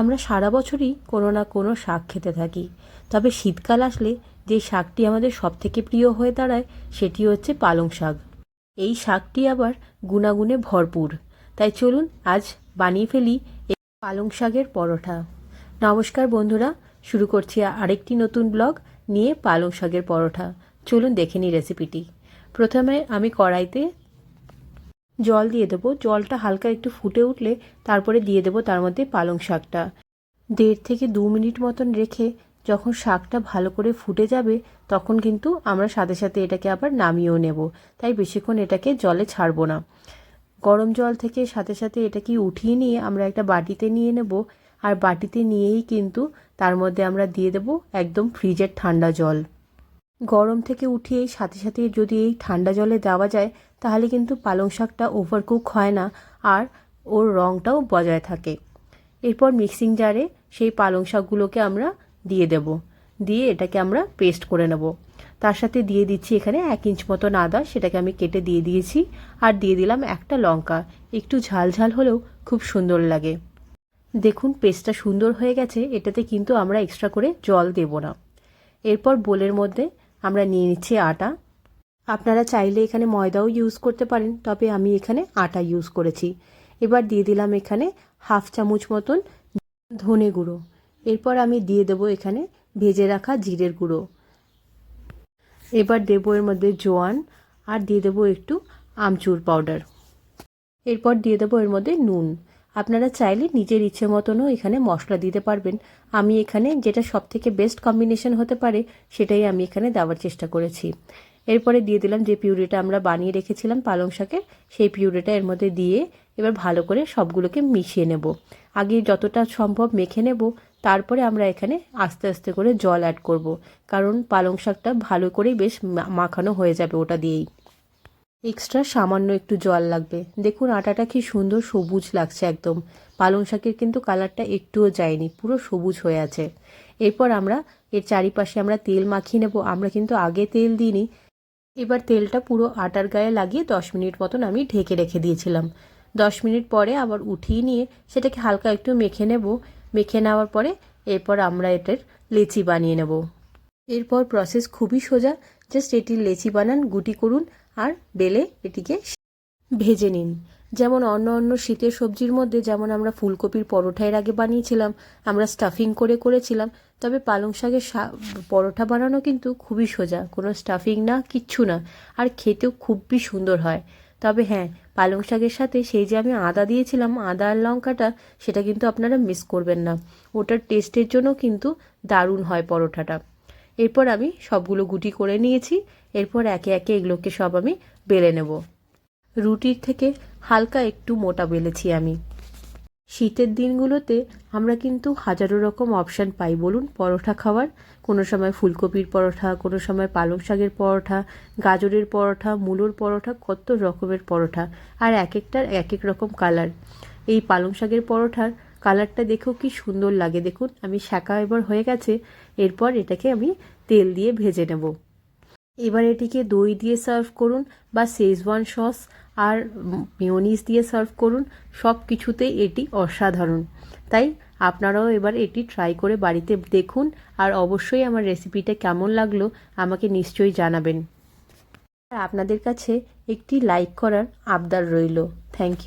আমরা সারা বছরই কোনো না কোনো শাক খেতে থাকি। তবে শীতকাল আসলে যে শাকটি আমাদের সবথেকে প্রিয় হয়ে দাঁড়ায়, সেটি হচ্ছে পালং শাক। এই শাকটি আবার গুণাগুণে ভরপুর। তাই চলুন আজ বানিয়ে ফেলি এই পালং শাকের পরোটা। নমস্কার বন্ধুরা, শুরু করছি আরেকটি নতুন ব্লগ নিয়ে পালং শাকের পরোটা। চলুন দেখে নিই রেসিপিটি প্রথমে আমি কড়াইতে জল দিয়ে দেবো। জলটা হালকা একটু ফুটে উঠলে তারপরে দিয়ে দেবো তার মধ্যে পালং শাকটা। দেড় থেকে দু মিনিট মতন রেখে যখন শাকটা ভালো করে ফুটে যাবে, তখন কিন্তু আমরা সাথে সাথে এটাকে আবার নামিয়েও নেব। তাই বেশিক্ষণ এটাকে জলে ছাড়বো না। গরম জল থেকে সাথে সাথে এটাকে উঠিয়ে নিয়ে আমরা একটা বাটিতে নিয়ে নেব। আর বাটিতে নিয়েই কিন্তু তার মধ্যে আমরা দিয়ে দেব একদম ফ্রিজের ঠান্ডা জল। গরম থেকে উঠিয়ে সাথে সাথে যদি এই ঠান্ডা জলে দেওয়া যায়, তাহলে কিন্তু পালং শাকটা ওভারকুক হয় না আর ওর রঙটাও বজায় থাকে। এরপর মিক্সিং জারে সেই পালং শাকগুলোকে আমরা দিয়ে দেব। দিয়ে এটাকে আমরা পেস্ট করে নেব। তার সাথে দিয়ে দিচ্ছি এখানে এক ইঞ্চ মতন আদা, সেটাকে আমি কেটে দিয়ে দিয়েছি। আর দিয়ে দিলাম একটা লঙ্কা। একটু ঝাল ঝাল হলেও খুব সুন্দর লাগে। দেখুন পেস্টটা সুন্দর হয়ে গেছে, এটাতে কিন্তু আমরা এক্সট্রা করে জল দেব না। এরপর বোলের মধ্যে আমরা নিয়ে নিচ্ছি আটা। আপনারা চাইলে এখানে ময়দাও ইউজ করতে পারেন, তবে আমি এখানে আটা ইউজ করেছি। এবার দিয়ে দিলাম এখানে হাফ চামচ মতন ধনে গুঁড়ো। এরপর আমি দিয়ে দেবো এখানে ভেজে রাখা জিরের গুঁড়ো। এবার দেবো এর মধ্যে জোয়ান, আর দিয়ে দেবো একটু আমচুর পাউডার এরপর দিয়ে দেবো এর মধ্যে নুন। আপনারা চাইলে নিজের ইচ্ছে মতনও এখানে মশলা দিতে পারবেন। আমি এখানে যেটা সব থেকে বেস্ট কম্বিনেশন হতে পারে, সেটাই আমি এখানে দেওয়ার চেষ্টা করেছি। এরপরে দিয়ে দিলাম যে পিউরিটা আমরা বানিয়ে রেখেছিলাম পালং শাকের, সেই পিউরিটা এর মধ্যে দিয়ে এবার ভালো করে সবগুলোকে মিশিয়ে নেব। আগে যতটা সম্ভব মেখে নেব, তারপরে আমরা এখানে আস্তে আস্তে করে জল অ্যাড করব। কারণ পালং শাকটা ভালো করেই বেশ মাখানো হয়ে যাবে ওটা দিয়েই। এক্সট্রা সামান্য একটু জল লাগবে। দেখুন, আটাটা কি সুন্দর সবুজ লাগছে একদম। পালং শাকের কিন্তু কালারটা একটুও যায়নি, পুরো সবুজ হয়ে আছে। এরপর আমরা, এর চারিপাশে আমরা তেল মাখিয়ে নেব। আমরা কিন্তু আগে তেল দিইনি। এবার তেলটা পুরো আটার গায়ে লাগিয়ে দশ মিনিট মতন আমি ঢেকে রেখে দিয়েছিলাম। দশ মিনিট পরে আবার উঠিয়ে নিয়ে সেটাকে হালকা একটু মেখে নেব। মেখে নেওয়ার পরে এরপর আমরা এটার লেচি বানিয়ে নেব। এরপর প্রসেস খুবই সোজা। জাস্ট এটির লেচি বানান, গুটি করুন। আর বেলে এটিকে ভেজে নিন। যেমন অন্য অন্য শীতের সবজির মধ্যে যেমন আমরা ফুলকপির পরোটা এর আগে বানিয়েছিলাম, আমরা স্টাফিং করে করেছিলাম, তবে পালং শাকের পরোটা বানানো কিন্তু খুবই সোজা, কোনো স্টাফিং না, কিচ্ছু না, আর খেতেও খুবই সুন্দর হয়। তবে হ্যাঁ পালং শাকের সাথে সেই যে আমি আদা দিয়েছিলাম, আদা আর লঙ্কাটা, সেটা কিন্তু আপনারা মিস করবেন না। ওটার টেস্টের জন্য কিন্তু দারুণ হয় পরোটাটা। এরপর আমি সবগুলো গুটি করে নিয়েছি। এরপর একে একে এগুলোকে সব আমি বেলে নেব। রুটির থেকে হালকা একটু মোটা বেলেছি আমি। শীতের দিনগুলোতে আমরা কিন্তু হাজারো রকম অপশান পাই বলুন, পরোটা খাওয়ার। কোনো সময় ফুলকপির পরোটা, কোনো সময় পালং শাকের পরোটা, গাজরের পরোটা, মূলোর পরোটা, কত রকমের পরোটা। আর এক একটার এক এক রকম কালার এই পালং শাকের পরোটার কালারটা দেখেও কি সুন্দর লাগে। দেখুন, আমি শাঁকা এবার হয়ে গেছে, এরপর এটাকে আমি তেল দিয়ে ভেজে নেব। এবার এটিকে দই দিয়ে সার্ভ করুন বা শেজওয়ান সস আর মিওনিস দিয়ে সার্ভ করুন সব কিছুতেই এটি অসাধারণ। তাই আপনারাও এবার এটি ট্রাই করে বাড়িতে দেখুন আর অবশ্যই আমার রেসিপিটা কেমন লাগল আমাকে নিশ্চয়ই জানাবেন। আপনাদের কাছে একটি লাইক করার আবদার রইল। Thank you.